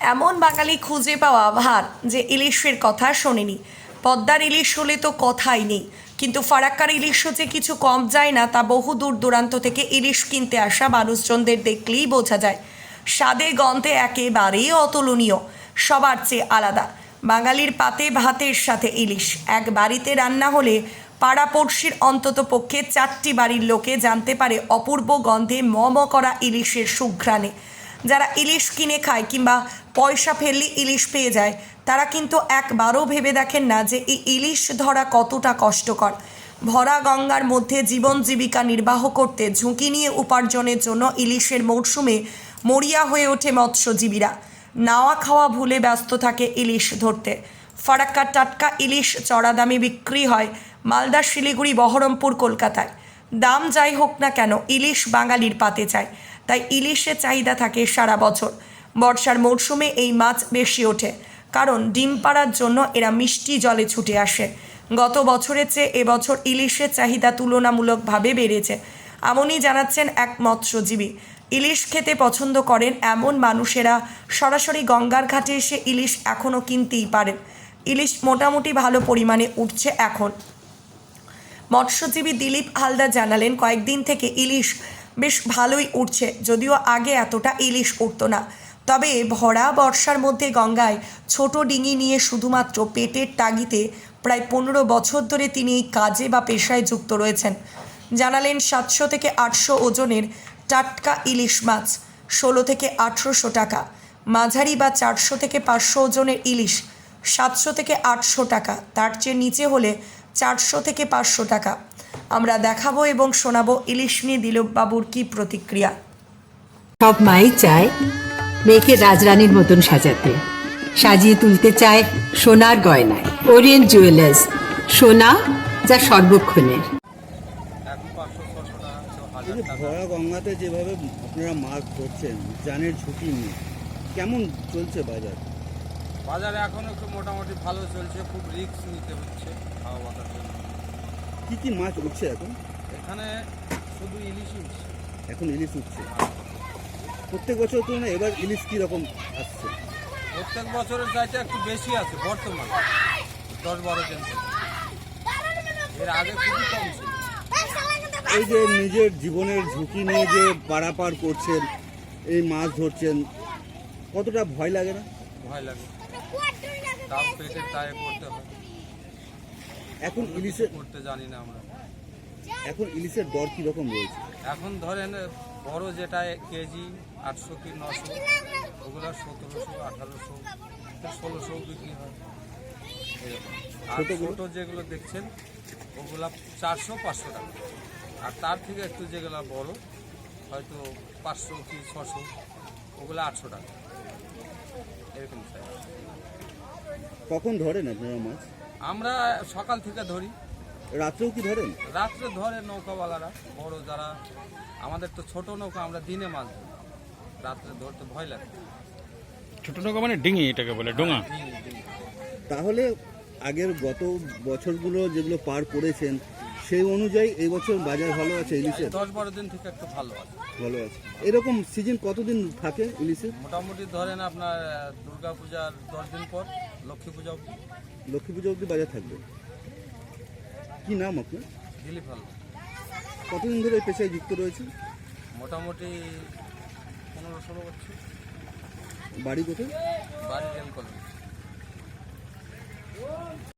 এমন বাঙালি খুঁজে পাওয়া ভার যে ইলিশের কথা শোনেনি। পদ্মার ইলিশ হলে তো কথাই নেই, কিন্তু ফারাক্কার ইলিশও যে কিছু কম যায় না, তা বহু দূর দূরান্ত থেকে ইলিশ কিনতে আসা মানুষজনদের দেখলেই বোঝা যায়। স্বাদে গন্ধে একেবারেই অতুলনীয়, সবার চেয়ে আলাদা। বাঙালির পাতে ভাতের সাথে ইলিশ, এক বাড়িতে রান্না হলে পাড়াপড়শির অন্তত পক্ষে চারটি বাড়ির লোকে জানতে পারে অপূর্ব গন্ধে ম করা ইলিশের সুঘ্রাণে। যারা ইলিশ কিনে খায় কিংবা পয়সা ফেললে ইলিশ পেয়ে যায়। তারা কিন্তু একবারও ভেবে দেখেন না যে এই ইলিশ ধরা কতটা কষ্টকর। ভরা গঙ্গার মধ্যে জীবন জীবিকা নির্বাহ করতে ঝুঁকি নিয়ে উপার্জনের জন্য ইলিশের মরশুমে মরিয়া হয়ে ওঠে মৎস্যজীবীরা। নাওয়া খাওয়া ভুলে ব্যস্ত থাকে ইলিশ ধরতে। ফারাক্কার টাটকা ইলিশ চড়া দামে বিক্রি হয় মালদা, শিলিগুড়ি, বহরমপুর, কলকাতায়। দাম যাই হোক না কেন, ইলিশ বাঙালির পাতে চায়। তাই ইলিশের চাহিদা থাকে সারা বছর। বর্ষার মরশুমে এই মাছ বেশি ওঠে, কারণ ডিম পাড়ার জন্য এরা মিষ্টি জলে ছুটে আসে। গত বছরের চেয়ে এবছর ইলিশের চাহিদা তুলনামূলকভাবে বেড়েছে, এমনই জানাচ্ছেন এক মৎস্যজীবী। ইলিশ খেতে পছন্দ করেন এমন মানুষেরা সরাসরি গঙ্গার ঘাটে এসে ইলিশ এখনও কিনতেই পারেন। ইলিশ মোটামুটি ভালো পরিমাণে উঠছে এখন। মৎস্যজীবী দিলীপ হালদার জানালেন, কয়েকদিন থেকে ইলিশ বেশ ভালোই উঠছে, যদিও আগে এতটা ইলিশ উঠতো না। তবে ভরা বর্ষার মধ্যে গঙ্গায় ছোট ডিঙি নিয়ে শুধুমাত্র পেটের তাগিতে প্রায় পনেরো বছর ধরে তিনি কাজে বা পেশায় যুক্ত রয়েছেন। জানালেন সাতশো থেকে আটশো ওজনের টাটকা ইলিশ মাছ, ষোলো থেকে আঠেরোশো টাকা, মাঝারি বা চারশো থেকে পাঁচশো ওজনের ইলিশ, সাতশো থেকে আটশো টাকা, তার চেয়ে নিচে হলে চারশো থেকে পাঁচশো টাকা। আমরা দেখাবো এবং শোনাবো ইলিশ নিয়ে দিলীপবাবুর কী প্রতিক্রিয়া। সব মাই চায় মেয়েকে রাজরানীর মতন সাজাতে। সাজিয়ে তুলতে চায় সোনার গয়নায়। ওরিয়েন্ট জুয়েলার্স সোনা যা সর্বক্ষণের। ভরা গঙ্গাতে যেভাবে আপনারা মাছ ধরছেন জানের ঝুঁকি নিয়ে কেমন চলছে বাজার? বাজারে এখন একটু মোটামুটি ভালো চলছে খুব রিস্ক নিতে হচ্ছে খাওয়া বাতার জন্য। কি কি মাছ উঠছে এখন? এখানে শুধু ইলিশই উঠছে। এখন ইলিশ উঠছে। প্রত্যেক বছর তুলনায় এবার ইলিশ কি রকম আসছে? প্রত্যেক বছরের চাইতে একটু বেশি আছে বর্তমানে দশ বারো থেকে। এর আগে খুবই কম ছিল। এই যে নিজের জীবনের ঝুঁকি নিয়ে যে পারাপার করছেন এই মাছ ধরছেন কতটা ভয় লাগে না? ভয় লাগে। তাও পেটের দায়ে করতে হয়। এখন ইলিশের করতে জানি না আমরা। এখন ইলিশের দর কি রকম রয়েছে? এখন ধরেন বড় যেটা কেজি আটশো কি নশো? ওগুলো সতেরোশো আঠারোশো ষোলোশো বিক্রি হয়। আর? ছোট যেগুলো দেখছেন ওগুলা চারশো পাঁচশো টাকা। আর তার থেকে একটু যেগুলো বড় হয়তো পাঁচশো কি ছশো ওগুলো আটশো টাকা। এরকম। কখন ধরেন আপনারা মাছ? আমরা সকাল থেকে ধরি। রাত্রেও কি ধরেন? রাত্রে ধরে নৌকাওয়ালারা বড় যারা আমাদের তো ছোট নৌকা আমরা দিনে মাছ ধরি। রাত্রে ধরতে ভয় লাগে। ছোট নৌকা মানে ডিঙি এটাকে বলে ডোঙা। ডিঙি, ডিঙি। তাহলে আগের গত বছরগুলো যেগুলো পার করেছেন সেই অনুযায়ী এই বছর বাজার ভালো আছে ইলিশের? দশ বারো দিন থেকে একটু ভালো আছে। ভালো আছে। এরকম সিজন কতদিন থাকে ইলিশের? মোটামুটি ধরেন আপনার দুর্গা পূজার দশ দিন পর লক্ষ্মী পূজা অবধি। লক্ষ্মী পুজো অবধি বাজার থাকবে। কি নাম আপনার? দিলীপ ভালো কতদিন ধরে এই পেশায় যুক্ত রয়েছে মোটামুটি বাড়ি কোথায়? বাড়ি